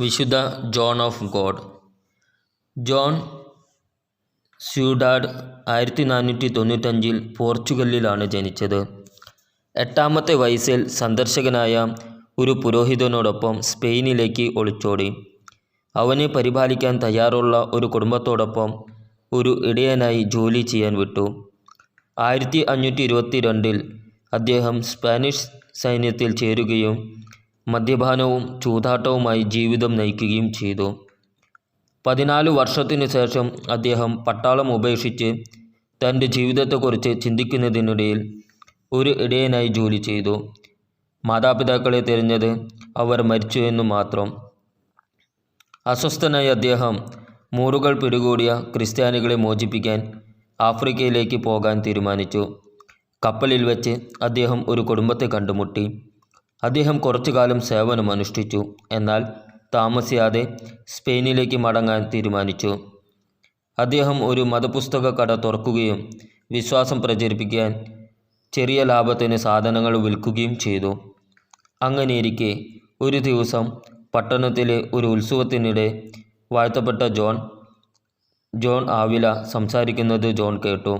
വിശുദ്ധ John of God. John Ciudad ആയിരത്തി നാനൂറ്റി തൊണ്ണൂറ്റഞ്ചിൽ പോർച്ചുഗലിലാണ് ജനിച്ചത്. എട്ടാമത്തെ വയസ്സിൽ സന്ദർശകനായ ഒരു പുരോഹിതനോടൊപ്പം സ്പെയിനിലേക്ക് ഒളിച്ചോടി. അവനെ പരിപാലിക്കാൻ തയ്യാറുള്ള ഒരു കുടുംബത്തോടൊപ്പം ഒരു ഇടയനായി ജോലി ചെയ്യാൻ വിട്ടു. ആയിരത്തി അഞ്ഞൂറ്റി ഇരുപത്തി രണ്ടിൽ അദ്ദേഹം സ്പാനിഷ് സൈന്യത്തിൽ ചേരുകയും മദ്യപാനവും ചൂതാട്ടവുമായി ജീവിതം നയിക്കുകയും ചെയ്തു. പതിനാല് വർഷത്തിനു ശേഷം അദ്ദേഹം പട്ടാളം ഉപേക്ഷിച്ച് തന്റെ ജീവിതത്തെക്കുറിച്ച് ചിന്തിക്കുന്നതിനിടയിൽ ഒരു ഇടയനായി ജോലി ചെയ്തു. മാതാപിതാക്കളെ തിരഞ്ഞത് അവർ മരിച്ചു എന്നു മാത്രം. അസ്വസ്ഥനായ അദ്ദേഹം മൂറുകൾ പിടികൂടിയ ക്രിസ്ത്യാനികളെ മോചിപ്പിക്കാൻ ആഫ്രിക്കയിലേക്ക് പോകാൻ തീരുമാനിച്ചു. കപ്പലിൽ വെച്ച് അദ്ദേഹം ഒരു കുടുംബത്തെ കണ്ടുമുട്ടി. അദ്ദേഹം കുറച്ചു കാലം സേവനം അനുഷ്ഠിച്ചു. എന്നാൽ താമസിയാതെ സ്പെയിനിലേക്ക് മടങ്ങാൻ തീരുമാനിച്ചു. അദ്ദേഹം ഒരു മതപുസ്തക കട തുറക്കുകയും വിശ്വാസം പ്രചരിപ്പിക്കാൻ ചെറിയ ലാഭത്തിന് സാധനങ്ങൾ വിൽക്കുകയും ചെയ്തു. അങ്ങനെയിരിക്കെ ഒരു ദിവസം പട്ടണത്തിലെ ഒരു ഉത്സവത്തിനിടെ വാഴ്ത്തപ്പെട്ട ജോൺ ജോൺ ആവില സംസാരിക്കുന്നത് ജോൺ കേട്ടു.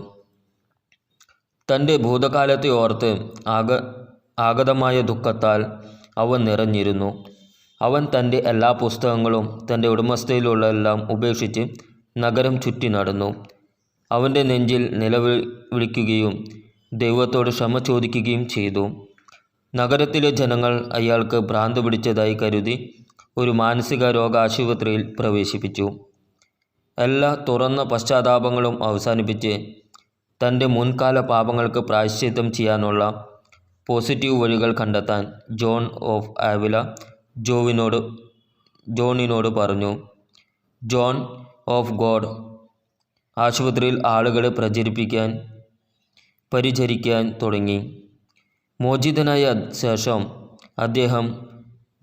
തന്റെ ഭൂതകാലത്തെ ഓർത്ത് ആക ആഗതമായ ദുഃഖത്താൽ അവൻ നിറഞ്ഞിരുന്നു. അവൻ തന്റെ എല്ലാ പുസ്തകങ്ങളും തന്റെ ഉടമസ്ഥയിലുള്ള എല്ലാം ഉപേക്ഷിച്ച് നഗരം ചുറ്റി നടന്നു. അവന്റെ നെഞ്ചിൽ നിലവിളി വിളിക്കുകയും ദൈവത്തോട് ക്ഷമ ചോദിക്കുകയും ചെയ്തു. നഗരത്തിലെ ജനങ്ങൾ അയാൾക്ക് ഭ്രാന്ത് പിടിച്ചതായി കരുതി ഒരു മാനസിക രോഗ ആശുപത്രിയിൽ പ്രവേശിപ്പിച്ചു. എല്ലാ തുറന്ന പശ്ചാത്താപങ്ങളും അവസാനിപ്പിച്ച് തന്റെ മുൻകാല പാപങ്ങൾക്ക് പ്രായശ്ചിത്തം ചെയ്യാനുള്ള പോസിറ്റീവ് വഴികൾ കണ്ടെത്താൻ ജോൺ ഓഫ് ആവില ജോവിനോട് ജോണിനോട് പറഞ്ഞു ജോൺ ഓഫ് ഗോഡ് ആശുപത്രിയിൽ ആളുകളെ പ്രചരിപ്പിക്കാൻ പരിചരിക്കാൻ തുടങ്ങി. മോചിതനായ ശേഷം അദ്ദേഹം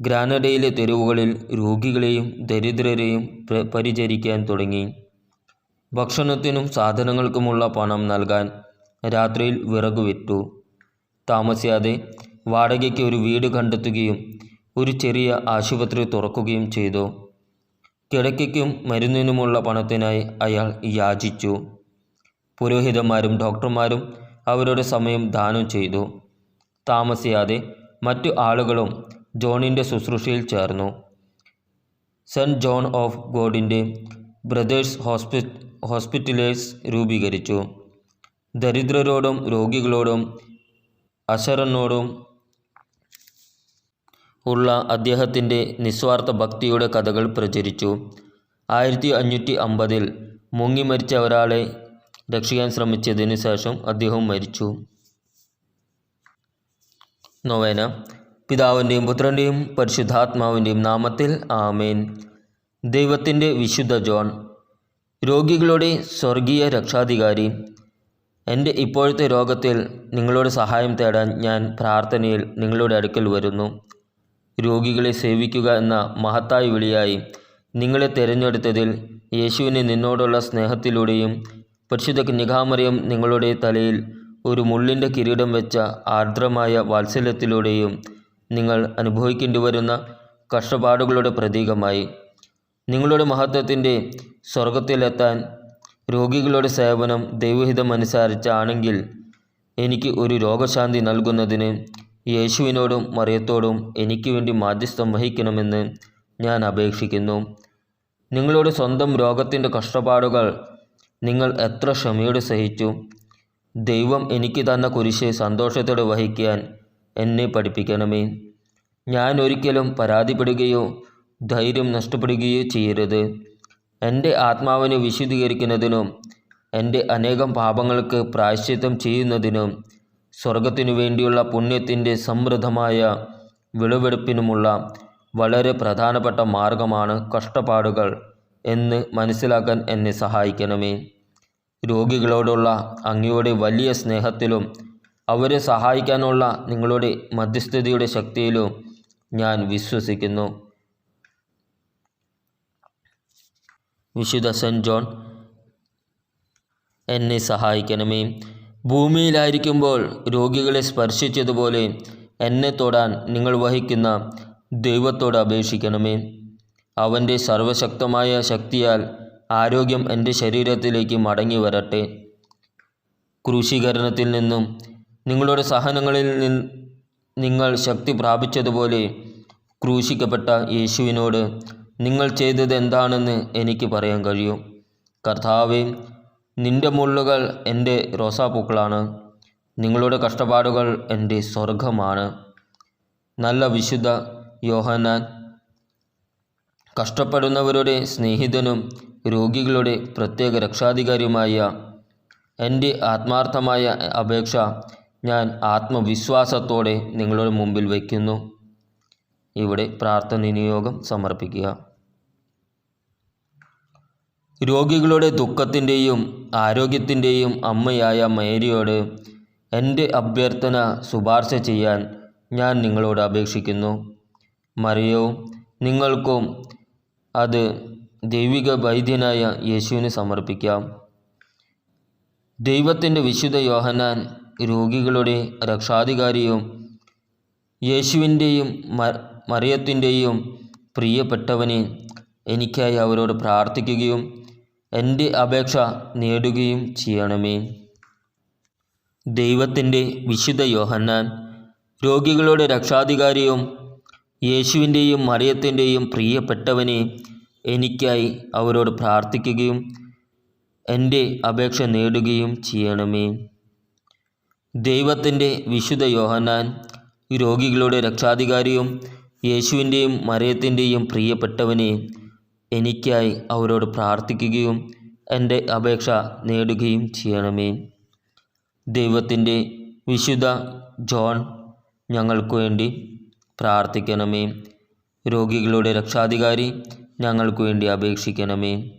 ഗ്രാനഡയിലെ തെരുവുകളിൽ രോഗികളെയും ദരിദ്രരെയും പ്ര- പരിചരിക്കാൻ തുടങ്ങി. ഭക്ഷണത്തിനും സാധനങ്ങൾക്കുമുള്ള പണം നൽകാൻ രാത്രിയിൽ വിറകു വിറ്റു. താമസിയാതെ വാടകയ്ക്ക് ഒരു വീട് കണ്ടെത്തുകയും ഒരു ചെറിയ ആശുപത്രി തുറക്കുകയും ചെയ്തു. കിടക്കയ്ക്കും മരുന്നിനുമുള്ള പണത്തിനായി അയാൾ യാചിച്ചു. പുരോഹിതന്മാരും ഡോക്ടർമാരും അവരുടെ സമയം ദാനം ചെയ്തു. താമസിയാതെ മറ്റു ആളുകളും ജോണിന്റെ ശുശ്രൂഷയിൽ ചേർന്നു. സെന്റ് ജോൺ ഓഫ് ഗോഡിന്റെ ബ്രദേഴ്സ് ഹോസ്പി ഹോസ്പിറ്റലേഴ്സ് രൂപീകരിച്ചു. ദരിദ്രരോടും രോഗികളോടും അശരണോടും ഉള്ള അദ്ദേഹത്തിന്റെ നിസ്വാർത്ഥ ഭക്തിയുടെ കഥകൾ പ്രചരിച്ചു. ആയിരത്തി അഞ്ഞൂറ്റി അമ്പതിൽ മുങ്ങി മരിച്ച ഒരാളെ രക്ഷിക്കാൻ ശ്രമിച്ചതിന് ശേഷം അദ്ദേഹം മരിച്ചു. നൊവേന. പിതാവിന്റെയും പുത്രന്റെയും പരിശുദ്ധാത്മാവിന്റെയും നാമത്തിൽ ആമേൻ. ദൈവത്തിന്റെ വിശുദ്ധ ജോൺ. രോഗികളുടെ സ്വർഗീയ രക്ഷാധികാരി. എന്റെ ഇപ്പോഴത്തെ രോഗത്തിൽ നിങ്ങളോട് സഹായം തേടാൻ ഞാൻ പ്രാർത്ഥനയിൽ നിങ്ങളുടെ അടുക്കൽ വരുന്നു. രോഗികളെ സേവിക്കുക എന്ന മഹത്തായ വിളിയായി നിങ്ങളെ തിരഞ്ഞെടുത്തതിൽ യേശുവിന് നിന്നോടുള്ള സ്നേഹത്തിലൂടെയും പരിശുദ്ധ കന്യകാമറിയം നിങ്ങളുടെ തലയിൽ ഒരു മുള്ളിന്റെ കിരീടം വെച്ച ആർദ്രമായ വാത്സല്യത്തിലൂടെയും നിങ്ങൾ അനുഭവിക്കേണ്ടി വരുന്ന കഷ്ടപ്പാടുകളുടെ പ്രതീകമായി. നിങ്ങളുടെ മഹത്വത്തിന്റെ സ്വർഗത്തിലെത്താൻ രോഗികളുടെ സേവനം ദൈവഹിതമനുസരിച്ചാണെങ്കിൽ എനിക്ക് ഒരു രോഗശാന്തി നൽകുന്നതിന് യേശുവിനോടും മറിയത്തോടും എനിക്ക് വേണ്ടി മാധ്യസ്ഥം വഹിക്കണമെന്ന് ഞാൻ അപേക്ഷിക്കുന്നു. നിങ്ങളുടെ സ്വന്തം രോഗത്തിന്റെ കഷ്ടപ്പാടുകൾ നിങ്ങൾ എത്ര ക്ഷമയോടെ സഹിച്ചു? ദൈവം എനിക്ക് തന്ന കുരിശ് സന്തോഷത്തോടെ വഹിക്കാൻ എന്നെ പഠിപ്പിക്കണമേ. ഞാൻ ഒരിക്കലും പരാതിപ്പെടുകയോ ധൈര്യം നഷ്ടപ്പെടുകയോ ചെയ്യരുത്. എന്റെ ആത്മാവിനെ വിശുദ്ധീകരിക്കുന്നതിനും എന്റെ അനേകം പാപങ്ങൾക്ക് പ്രായശ്ചിത്തം ചെയ്യുന്നതിനും സ്വർഗത്തിനു വേണ്ടിയുള്ള പുണ്യത്തിന്റെ സമൃദ്ധമായ വിളവെടുപ്പിനുമുള്ള വളരെ പ്രധാനപ്പെട്ട മാർഗമാണ് കഷ്ടപ്പാടുകൾ എന്ന് മനസ്സിലാക്കാൻ എന്നെ സഹായിക്കണമേ. രോഗികളോടുള്ള അങ്ങയുടെ വലിയ സ്നേഹത്തിലും അവരെ സഹായിക്കാനുള്ള നിങ്ങളുടെ മധ്യസ്ഥതയുടെ ശക്തിയിലും ഞാൻ വിശ്വസിക്കുന്നു. വിശുദ്ധ സെന്റ് ജോൺ എന്നെ സഹായിക്കണമേ. ഭൂമിയിലായിരിക്കുമ്പോൾ രോഗികളെ സ്പർശിച്ചതുപോലെ എന്നെ തൊടാൻ നിങ്ങൾ വഹിക്കുന്ന ദൈവത്തോട് അപേക്ഷിക്കണമേ. അവന്റെ സർവശക്തമായ ശക്തിയാൽ ആരോഗ്യം എന്റെ ശരീരത്തിലേക്ക് മടങ്ങി വരട്ടെ. ക്രൂശീകരണത്തിൽ നിന്നും നിങ്ങളുടെ സഹനങ്ങളിൽ നിന്ന് നിങ്ങൾ ശക്തി പ്രാപിച്ചതുപോലെ ക്രൂശിക്കപ്പെട്ട യേശുവിനോട് നിങ്ങൾ ചെയ്തത് എന്താണെന്ന് എനിക്ക് പറയാൻ കഴിയും. കർത്താവെ നിന്റെ മുള്ളുകൾ എന്റെ റോസാപ്പൂക്കളാണ്. നിങ്ങളുടെ കഷ്ടപ്പാടുകൾ എന്റെ സ്വർഗമാണ് നല്ല വിശുദ്ധ യോഹനാൻ കഷ്ടപ്പെടുന്നവരുടെ സ്നേഹിതനും രോഗികളുടെ പ്രത്യേക രക്ഷാധികാരിയുമായ എന്റെ ആത്മാർത്ഥമായ അപേക്ഷ ഞാൻ ആത്മവിശ്വാസത്തോടെ നിങ്ങളുടെ മുമ്പിൽ വയ്ക്കുന്നു. ഇവിടെ പ്രാർത്ഥന നിയോഗം സമർപ്പിക്കുക. രോഗികളുടെ ദുഃഖത്തിന്റെയും ആരോഗ്യത്തിന്റെയും അമ്മയായ മേരിയോട് എന്റെ അഭ്യർത്ഥന ശുപാർശ ചെയ്യാൻ ഞാൻ നിങ്ങളോട് അപേക്ഷിക്കുന്നു. മറിയോ നിങ്ങൾക്കും അത് ദൈവിക വൈദ്യനായ യേശുവിന് സമർപ്പിക്കാം. ദൈവത്തിന്റെ വിശുദ്ധ യോഹനാൻ രോഗികളുടെ രക്ഷാധികാരിയും യേശുവിന്റെയും മറിയത്തിന്റെയും പ്രിയപ്പെട്ടവനെ എനിക്കായി അവരോട് പ്രാർത്ഥിക്കുകയും എന്റെ അപേക്ഷ നേടുകയും ചെയ്യണമേ. ദൈവത്തിന്റെ വിശുദ്ധ യോഹന്നാൻ രോഗികളുടെ രക്ഷാധികാരിയും യേശുവിന്റെയും മറിയത്തിന്റെയും പ്രിയപ്പെട്ടവനെ എനിക്കായി അവരോട് പ്രാർത്ഥിക്കുകയും എന്റെ അപേക്ഷ നേടുകയും ചെയ്യണമേ. ദൈവത്തിന്റെ വിശുദ്ധ യോഹന്നാൻ രോഗികളുടെ രക്ഷാധികാരിയും യേശുവിന്റെയും മറിയത്തിന്റെയും പ്രിയപ്പെട്ടവനെ എനിക്കായി അവരോട് പ്രാർത്ഥിക്കുകയും എന്റെ അപേക്ഷ നേടുകയും ചെയ്യണമേ. ദൈവത്തിന്റെ വിശുദ്ധ ജോൺ ഞങ്ങൾക്ക് വേണ്ടി പ്രാർത്ഥിക്കണമേ. രോഗികളുടെ രക്ഷാധികാരി ഞങ്ങൾക്ക് വേണ്ടി അപേക്ഷിക്കണമേ.